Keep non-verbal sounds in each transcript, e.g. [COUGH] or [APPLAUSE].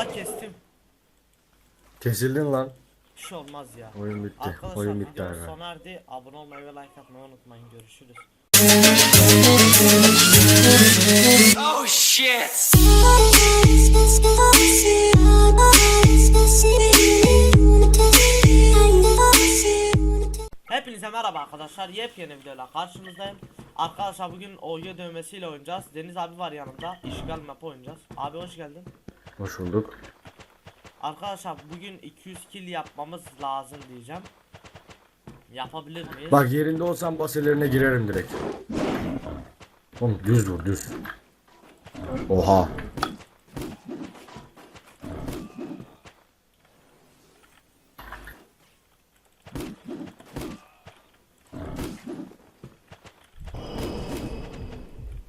Aha kestim. Kesildin lan. Bir şey olmaz ya. Oyun bitti. Arkadaşlar Oyun bitti videomuz abi. sona erdi. Abone olmayı ve like atmayı unutmayın. Görüşürüz. Oh shit! Hepinize merhaba arkadaşlar. Yepyeni videoyla karşınızdayım. Arkadaşlar bugün OG dövmesiyle oynayacağız. Deniz abi var yanımda. İşgal map oynayacağız. Abi hoş geldin. Hoş bulduk. Arkadaşlar bugün 200 kill yapmamız lazım diyeceğim. Yapabilir miyiz? Bak yerinde olsam baselerine girerim direkt. Oğlum düz vur düz. Oha.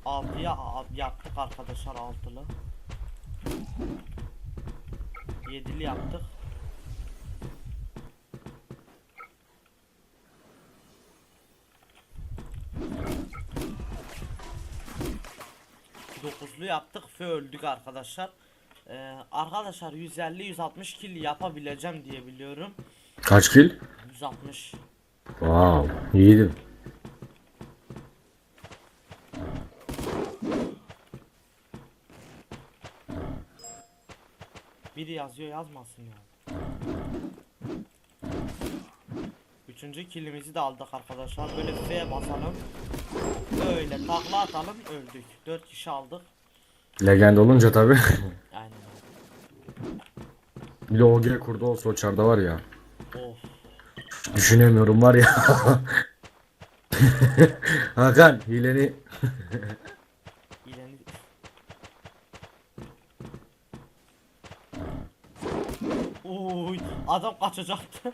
Altıya yaptık arkadaşlar altılı. Yedili yaptık. Dokuzlu yaptık ve öldük arkadaşlar. Ee, arkadaşlar 150-160 kill yapabileceğim diye biliyorum. Kaç kill? 160. Wow. İyiydim. Biri yazıyor yazmasın ya. Üçüncü kilimizi de aldık arkadaşlar. Böyle F'ye basalım. Böyle takla atalım öldük. Dört kişi aldık. Legend olunca tabi. Aynen. bir de OG kurdu olsa o çarda var ya. Of. Düşünemiyorum var ya. [LAUGHS] Hakan hileni [LAUGHS] Uy, adam kaçacaktı.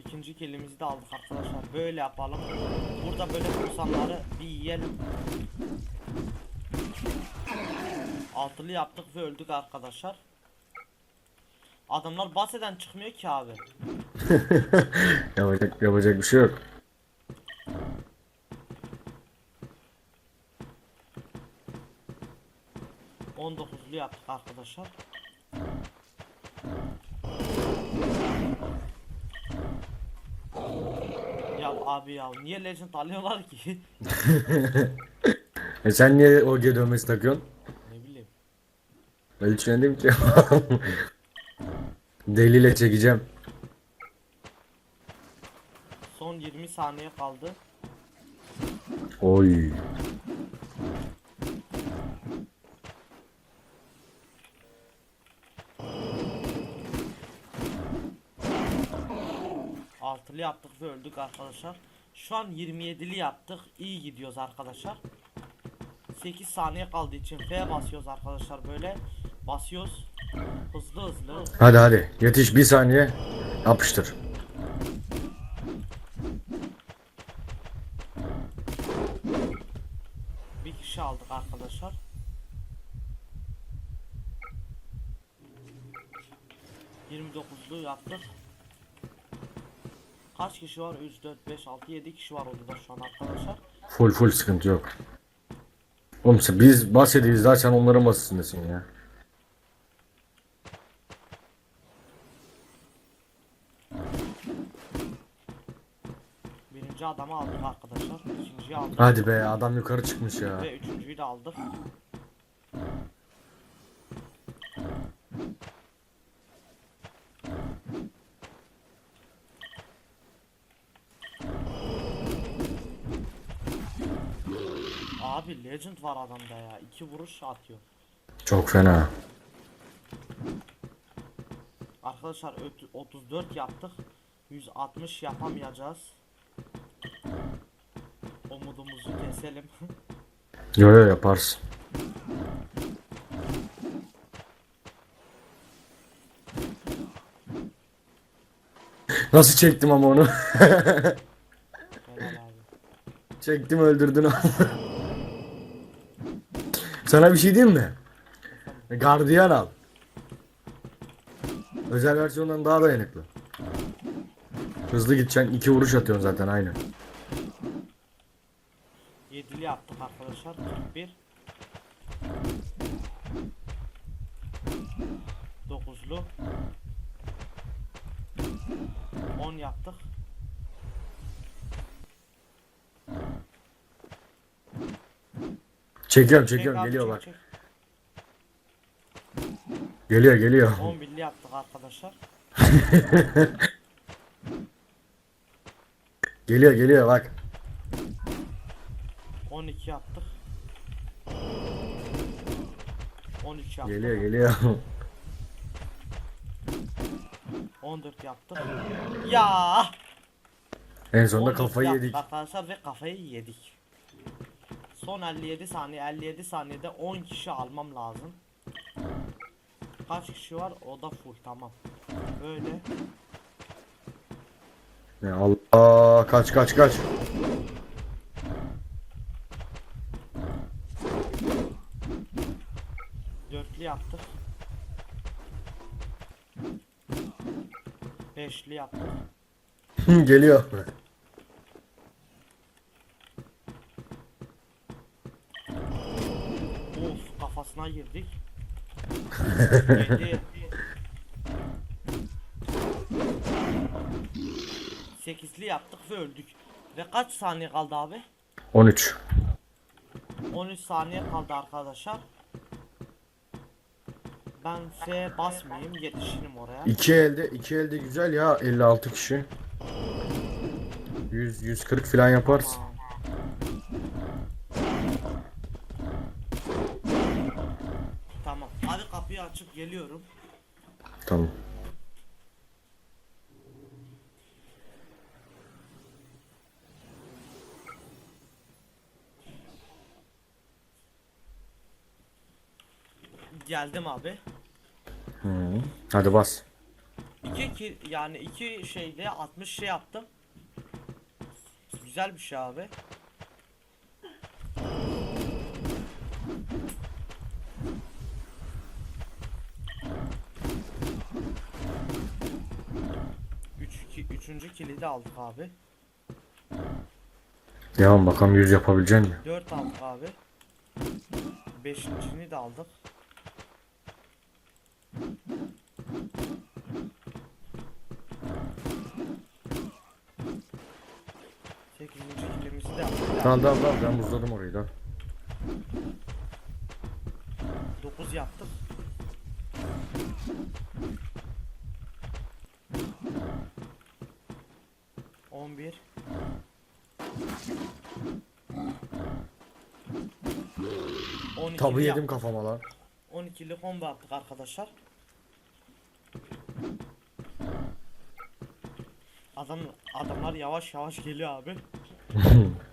İkinci kilimizi de aldık arkadaşlar. Böyle yapalım. Burada böyle kursanları bir yiyelim. Altılı yaptık ve öldük arkadaşlar. Adamlar baseden çıkmıyor ki abi. [LAUGHS] yapacak yapacak bir şey yok. On dokuzlu yaptık arkadaşlar. Ya abi ya niye legend alıyorlar ki? [LAUGHS] E sen niye OG dövmesi takıyorsun? ne bileyim. Önemli ki. [LAUGHS] Deliyle çekeceğim. Son 20 saniye kaldı. Oy. Altılı yaptık ve öldük arkadaşlar. Şu an 27'li yaptık. İyi gidiyoruz arkadaşlar. 8 saniye kaldığı için F basıyoruz arkadaşlar böyle. Basıyoruz. Hızlı hızlı. Hadi hadi yetiş bir saniye. Yapıştır. Bir kişi aldık arkadaşlar. Yirmi dokuzlu yaptık. Kaç kişi var? 3, 4, 5, 6, 7 kişi var odada şu an arkadaşlar. Full full sıkıntı yok. Oğlum sen- biz bahsediyoruz daha sen onların basısındasın ya. Birinci adamı aldık arkadaşlar. İkinciyi aldık. Hadi be adam yukarı çıkmış ya. Ve üçüncüyü de aldık. Abi legend var adamda ya. iki vuruş atıyor. Çok fena. Arkadaşlar öt- 34 yaptık. 160 yapamayacağız. Umudumuzu keselim. [LAUGHS] Yo yo yaparsın. Nasıl çektim ama onu? [LAUGHS] Çektim öldürdün ama. Sana bir şey diyeyim mi? Gardiyan al. Özel versiyondan daha dayanıklı. Hızlı gideceksin iki vuruş atıyorsun zaten aynı. yaptık arkadaşlar. 41. 9'lu. 10 yaptık. Çekiyorum Çek çekiyorum abi, geliyor çek, bak. çek. Geliyor geliyor. 10 birli yaptık arkadaşlar. [LAUGHS] Geliyor geliyor bak. 12 yaptık. 13 yaptık. Geliyor geliyor. [LAUGHS] 14 yaptık. Ya! en sonunda 14 kafayı yedik. Arkadaşlar ve kafayı yedik. Son 57 saniye 57 saniyede 10 kişi almam lazım. Kaç kişi var? O da full tamam. Böyle. Ya Allah kaç kaç kaç. Dörtlü yaptık. Beşli yaptık. geliyor. Kafasına girdik. Yedi. [LAUGHS] Sekizli yaptık ve öldük. Ve kaç saniye kaldı abi? 13. 13 saniye kaldı arkadaşlar. Ben F basmayayım yetişirim oraya. İki elde iki elde güzel ya 56 kişi. 100 140 falan yaparız. Aa. Geliyorum. Tamam. Geldim abi. Hı. Hadi bas. İki ki yani iki şeyde 60 şey yaptım. Güzel bir şey abi. Üç, ki, kilidi aldık abi. Devam bakalım 100 yapabilecek mi? 4 aldık abi. Beşincini de aldık. Sekizinci kilimizi de aldık. Tamam tamam tamam ben buzladım orayı da. 9 yaptık. On bir. On Tabi ikili yedim kafama lan. 12'li combo yaptık arkadaşlar. Adam adamlar yavaş yavaş geliyor abi. [LAUGHS]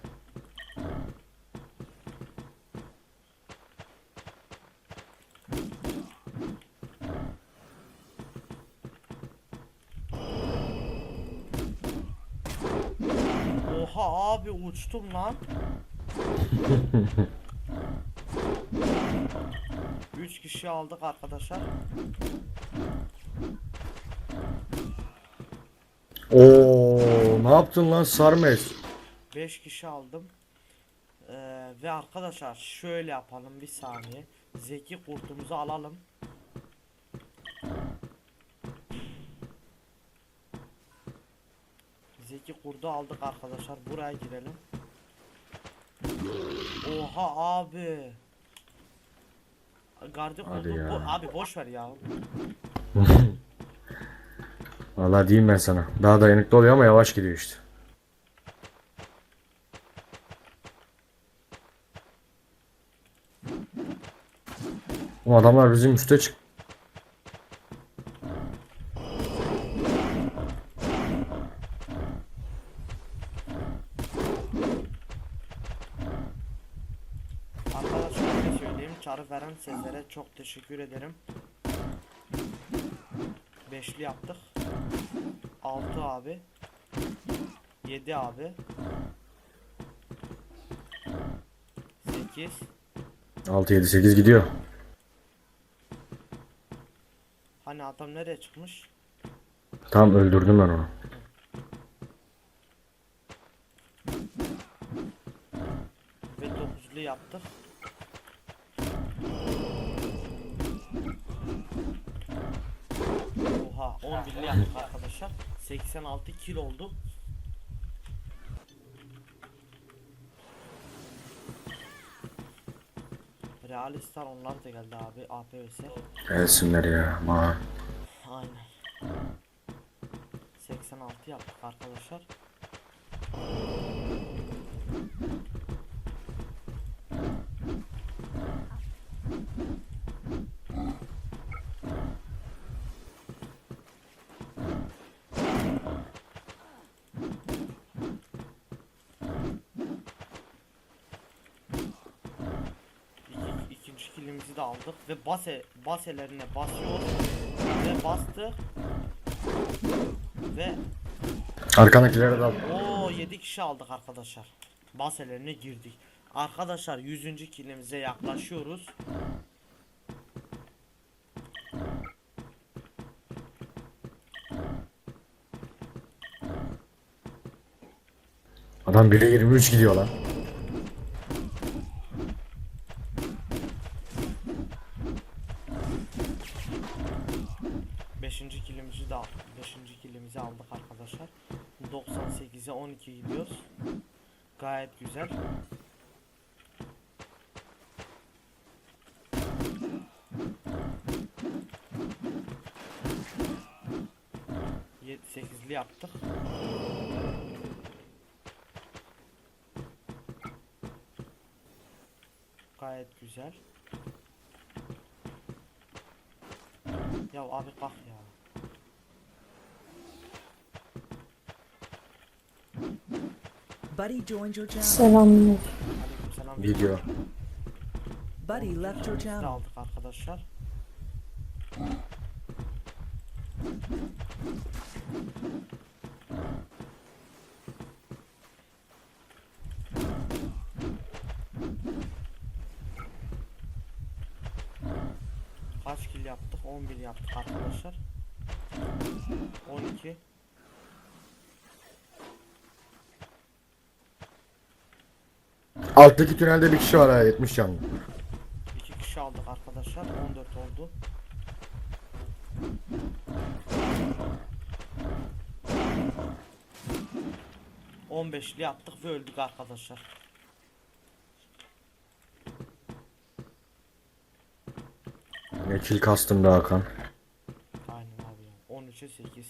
Oha abi uçtum lan. [LAUGHS] 3 kişi aldık arkadaşlar. Oo ne yaptın lan Sarmes? 5 kişi aldım. Ee, ve arkadaşlar şöyle yapalım bir saniye. Zeki kurtumuzu alalım. Zeki kurdu aldık arkadaşlar. Buraya girelim. Oha abi. Gardı Hadi kurdu. ya. Abi boş ver ya. [LAUGHS] Vallahi diyeyim ben sana. Daha dayanıklı oluyor ama yavaş gidiyor işte. Bu adamlar bizim üste çık. Arkadaşlar ne söyleyeyim çağrı veren sizlere çok teşekkür ederim. Beşli yaptık. 6 abi. 7 abi. 8 6 7 8 gidiyor. Hani adam nereye çıkmış? Tamam öldürdüm ben onu. Ve 9'lu yaptık. Oha 11'li yaptık arkadaşlar. 86 kilo oldu. Realistar onlar da geldi abi APVS. Gelsinler ya. Ma. Aynen. 86 yaptık arkadaşlar. İki, ikinci kilimizi de aldık ve base baselerine basıyoruz ve bastık ve Arkandakilere dal. o 7 kişi aldık arkadaşlar. Baselerine girdik. Arkadaşlar 100. kilimize yaklaşıyoruz. Adam 1'e 23 gidiyor lan. 7 8'li yaptık. Gayet güzel. Ya abi bak ya. Selamlar. Selam. Video. Buddy left your channel. Aldık arkadaşlar. Kaç kill yaptık? 11 yaptık arkadaşlar. 12 Alttaki tünelde bir kişi var ha 70 canlı. 2 kişi aldık arkadaşlar. 14 oldu. On beşli yaptık ve öldük arkadaşlar. Ne kill kastım da Hakan. Aynen abi ya. 13'e 8.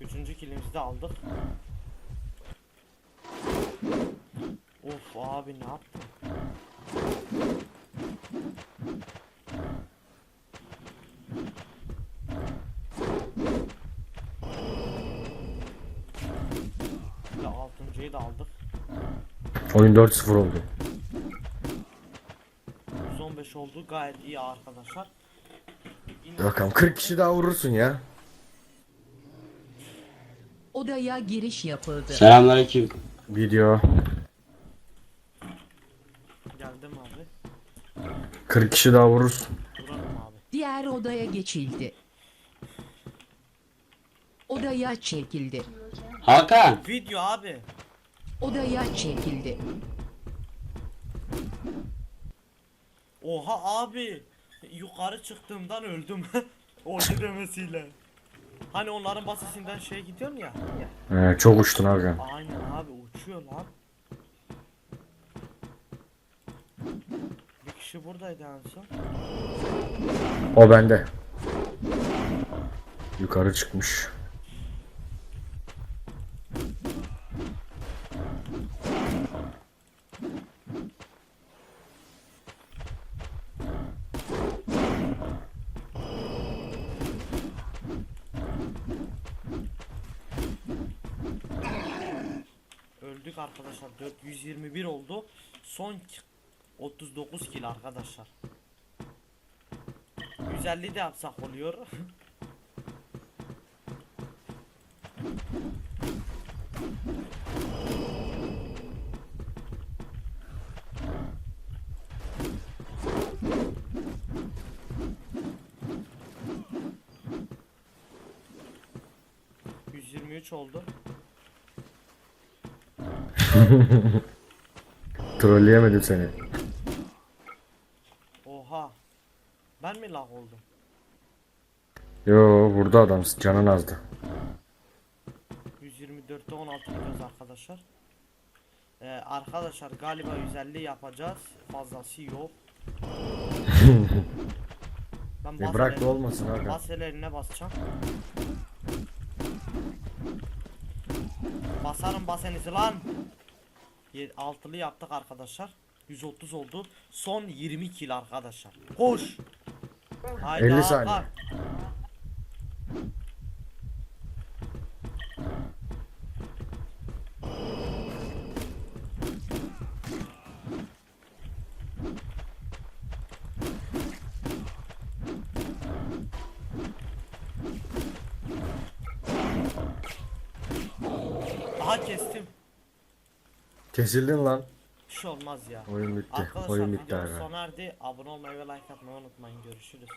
Üçüncü kilimizi de aldık. Of abi ne yaptın? Ve altıncıyı da aldık. Oyun 4-0 oldu. 115 oldu gayet iyi arkadaşlar. Bakalım 40 kişi daha vurursun ya. Odaya giriş yapıldı. Selamünaleyküm. Video. Geldim abi. 40 kişi daha vurursun. Abi. Diğer odaya geçildi. Odaya çekildi. Hakan. Video abi. Odaya çekildi. Oha abi. Yukarı çıktığımdan öldüm. [LAUGHS] o demesiyle. Hani onların basisinden şey gidiyorsun ya. He, çok uçtun Hakan. Aynen abi uçuyor lan. Bir kişi buradaydı en son. O bende. Yukarı çıkmış. Öldük arkadaşlar. 421 oldu. Son ki- 39 kill arkadaşlar. 150 de yapsak oluyor. 13 oldu. [LAUGHS] Trolleyemedim seni. Oha. Ben mi lag oldum? Yo burada adam canın azdı. 124'te 16 gidiyoruz arkadaşlar. Ee, arkadaşlar galiba 150 yapacağız. Fazlası yok. [LAUGHS] ben E bırak da olmasın aga. Baselerine basacağım. Basarım basenizi lan. Ye- Altılı yaptık arkadaşlar. 130 oldu. Son 20 kill arkadaşlar. Koş. Haydi 50 Hakan. saniye. Aha kestim. Kesildin lan. Bir şey olmaz ya. Oyun bitti. Arkadaşlar Oyun bitti videomuz aga. sona erdi. Abone olmayı ve like atmayı unutmayın. Görüşürüz.